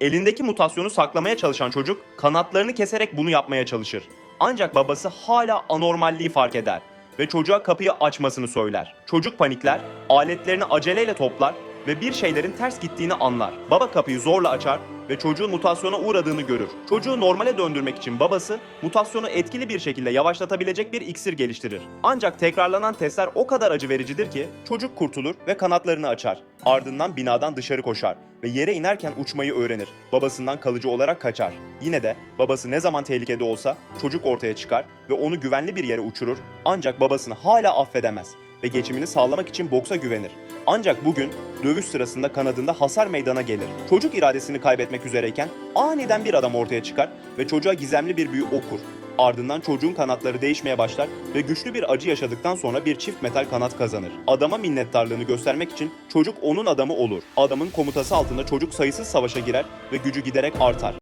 Elindeki mutasyonu saklamaya çalışan çocuk kanatlarını keserek bunu yapmaya çalışır. Ancak babası hala anormalliği fark eder ve çocuğa kapıyı açmasını söyler. Çocuk panikler, aletlerini aceleyle toplar ve bir şeylerin ters gittiğini anlar. Baba kapıyı zorla açar ve çocuğun mutasyona uğradığını görür. Çocuğu normale döndürmek için babası mutasyonu etkili bir şekilde yavaşlatabilecek bir iksir geliştirir. Ancak tekrarlanan testler o kadar acı vericidir ki çocuk kurtulur ve kanatlarını açar. Ardından binadan dışarı koşar ve yere inerken uçmayı öğrenir. Babasından kalıcı olarak kaçar. Yine de babası ne zaman tehlikede olsa çocuk ortaya çıkar ve onu güvenli bir yere uçurur. Ancak babasını hala affedemez ve geçimini sağlamak için boksa güvenir. Ancak bugün dövüş sırasında kanadında hasar meydana gelir. Çocuk iradesini kaybetmek üzereyken aniden bir adam ortaya çıkar ve çocuğa gizemli bir büyü okur. Ardından çocuğun kanatları değişmeye başlar ve güçlü bir acı yaşadıktan sonra bir çift metal kanat kazanır. Adama minnettarlığını göstermek için çocuk onun adamı olur. Adamın komutası altında çocuk sayısız savaşa girer ve gücü giderek artar.